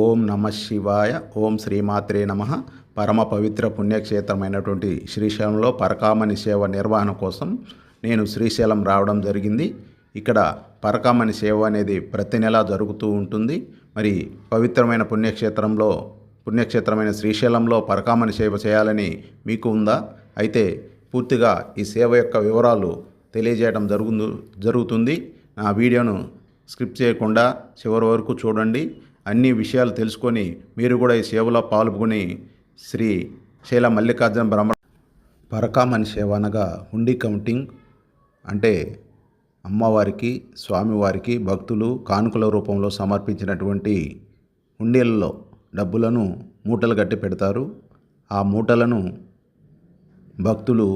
ఓం నమ శివాయ ఓం శ్రీమాత్రే నమ. పరమ పవిత్ర పుణ్యక్షేత్రమైనటువంటి శ్రీశైలంలో పరకామణి సేవ నిర్వహణ కోసం నేను శ్రీశైలం రావడం జరిగింది. ఇక్కడ పరకామణి సేవ అనేది ప్రతి నెల జరుగుతూ ఉంటుంది. మరి పవిత్రమైన పుణ్యక్షేత్రంలో పుణ్యక్షేత్రమైన శ్రీశైలంలో పరకామణి సేవ చేయాలని మీకు ఉందా? అయితే పూర్తిగా ఈ సేవ యొక్క వివరాలు తెలియజేయడం జరుగు జరుగుతుంది. నా వీడియోను స్క్రిప్ట్ చేయకుండా చివరి వరకు చూడండి. అన్ని విషయాలు తెలుసుకొని మీరు కూడా ఈ సేవలో పాల్గొని శ్రీ శైల మల్లికార్జున బ్రహ్మ పరకామణి సేవ అనగా హుండీ కౌంటింగ్ అంటే అమ్మవారికి స్వామివారికి భక్తులు కానుకల రూపంలో సమర్పించినటువంటి హుండీలలో డబ్బులను మూటలు కట్టి పెడతారు. ఆ మూటలను భక్తులు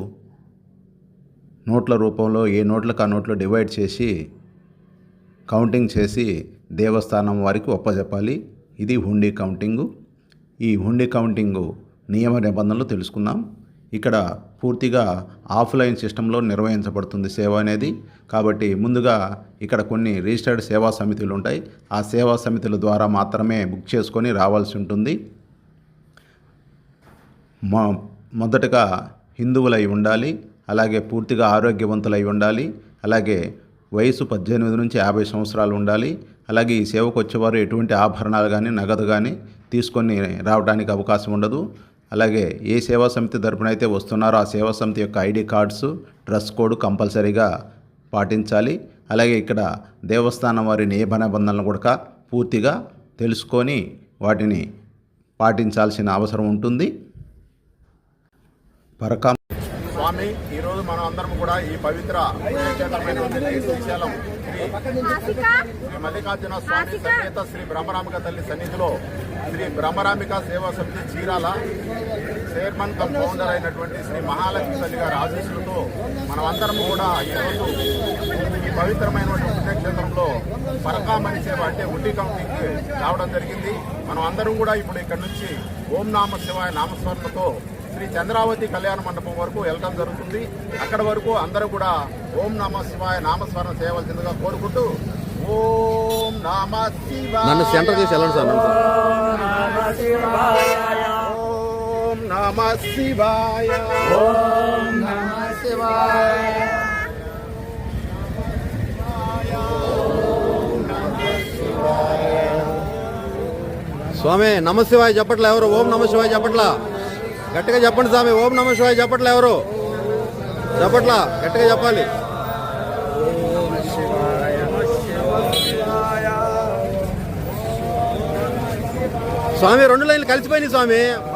నోట్ల రూపంలో ఏ నోట్లకు ఆ నోట్లు డివైడ్ చేసి కౌంటింగ్ చేసి దేవస్థానం వారికి ఒప్పజెప్పాలి. ఇది హుండీ కౌంటింగు. ఈ హుండీ కౌంటింగు నియమ నిబంధనలు తెలుసుకుందాం ఇక్కడ పూర్తిగా ఆఫ్లైన్ సిస్టంలో నిర్వహించబడుతుంది సేవ అనేది. కాబట్టి ముందుగా ఇక్కడ కొన్ని రిజిస్టర్డ్ సేవా సమితులు ఉంటాయి. ఆ సేవా సమితుల ద్వారా మాత్రమే బుక్ చేసుకొని రావాల్సి ఉంటుంది. మొ మొదటగా హిందువులై ఉండాలి. అలాగే పూర్తిగా ఆరోగ్యవంతులై ఉండాలి. అలాగే వయసు పద్దెనిమిది నుంచి యాభై సంవత్సరాలు ఉండాలి. అలాగే ఈ సేవకు వచ్చేవారు ఎటువంటి ఆభరణాలు కానీ నగదు కానీ తీసుకొని రావడానికి అవకాశం ఉండదు. అలాగే ఏ సేవా సమితి తరపున అయితే వస్తున్నారో ఆ సేవా సమితి యొక్క ఐడి కార్డ్స్ డ్రెస్ కోడ్ కంపల్సరీగా పాటించాలి. అలాగే ఇక్కడ దేవస్థానం వారి నియమ నిబంధనలు కూడా పూర్తిగా తెలుసుకొని వాటిని పాటించాల్సిన అవసరం ఉంటుంది. పరకా స్వామి ఈ రోజు మనం అందరం కూడా ఈ పవిత్ర శ్రీశైలం శ్రీ శ్రీ మల్లికార్జున స్వామి సమేత శ్రీ బ్రహ్మరామిక తల్లి సన్నిధిలో శ్రీ బ్రహ్మరామిక సేవా సమితి చీరాల చైర్మన్ కమ్ ఫౌండర్ అయినటువంటి శ్రీ మహాలక్ష్మి తల్లి గారి ఆశీస్సులతో మనం అందరం కూడా ఈరోజు ఈ పవిత్రమైనటువంటి పుణ్యక్షేత్రంలో పరకామణి సేవ అంటే ఉడ్డీ కౌంటింగ్ రావడం జరిగింది. మనం అందరం కూడా ఇప్పుడు ఇక్కడ నుంచి ఓం నామ శివాయ నామస్మరణతో శ్రీ చంద్రావతి కళ్యాణ మండపం వరకు వెళ్ళడం జరుగుతుంది. అక్కడ వరకు అందరూ కూడా ఓం నమ శివాయ నామస్మరణ చేయవలసిందిగా కోరుకుంటూ ఓం నమ శివాయ. నన్ను సెంటర్ చేసి వెళ్ళండి సార్. ఓం నమ శివాయ. ఓం నమ శివాయ. స్వామి నమశివాయ చెప్పట్లే ఎవరు? ఓం నమ శివాయ చెప్పట్లా? గట్టిగా చెప్పండి స్వామి. ఓం నమ శివాయ. చెప్పట్లే ఎవరు? చెప్పట్లా. గట్టిగా చెప్పాలి. స్వామి రెండు లైన్లు కలిసిపోయినాయి స్వామి. స్వామి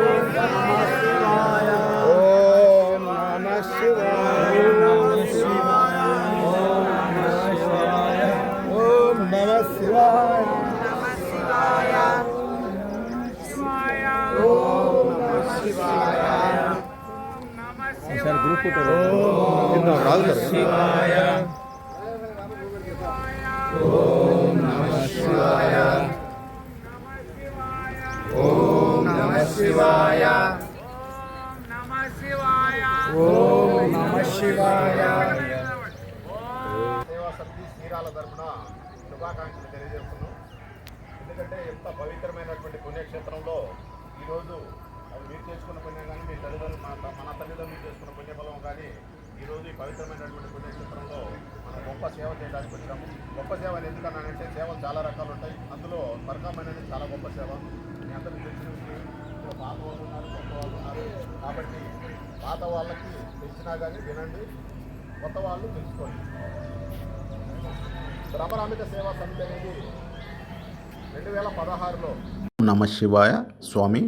ఓం ఎందుకంటే ఎంత పవిత్రమైనటువంటి పుణ్యక్షేత్రంలో ఈరోజు అది మీరు చేసుకున్న పుణ్యం కానీ మీ తల్లిదండ్రులు మన తల్లిదండ్రులు చేసుకున్న పుణ్యఫలం కానీ ఈరోజు ఈ పవిత్రమైనటువంటి పుణ్యక్షేత్రంలో మనం గొప్ప సేవ చేయడానికి వచ్చాము గొప్ప సేవ అని ఎందుకన్నానంటే సేవలు చాలా రకాలు ఉంటాయి. అందులో పరకాం చాలా గొప్ప సేవ. మీ అందరికీ తెలిసిన విషయం. ఇందులో పాత వాళ్ళు ఉన్నారు కొత్త వాళ్ళు ఉన్నారు. కాబట్టి పాత వాళ్ళకి తెలిసినా కానీ వినండి కొత్త వాళ్ళు తెలుసుకోండి. భ్రమరామిక సేవా సమితి అనేది రెండు వేల పదహారులో నమ శివాయ స్వామి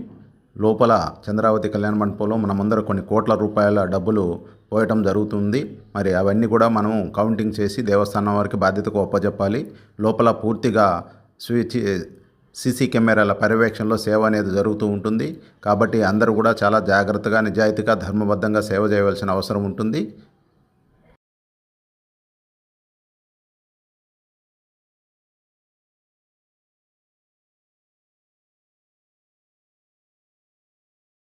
లోపల చంద్రావతి కళ్యాణ మండపంలో మనమందరం కొన్ని కోట్ల రూపాయల డబ్బులు పోయటం జరుగుతుంది. మరి అవన్నీ కూడా మనం కౌంటింగ్ చేసి దేవస్థానం వారికి బాధ్యతకు ఒప్పజెప్పాలి లోపల పూర్తిగా స్విచ్ సీసీ కెమెరాల పర్యవేక్షణలో సేవ అనేది జరుగుతూ ఉంటుంది. కాబట్టి అందరూ కూడా చాలా జాగ్రత్తగా నిజాయితీగా ధర్మబద్ధంగా సేవ చేయవలసిన అవసరం ఉంటుంది.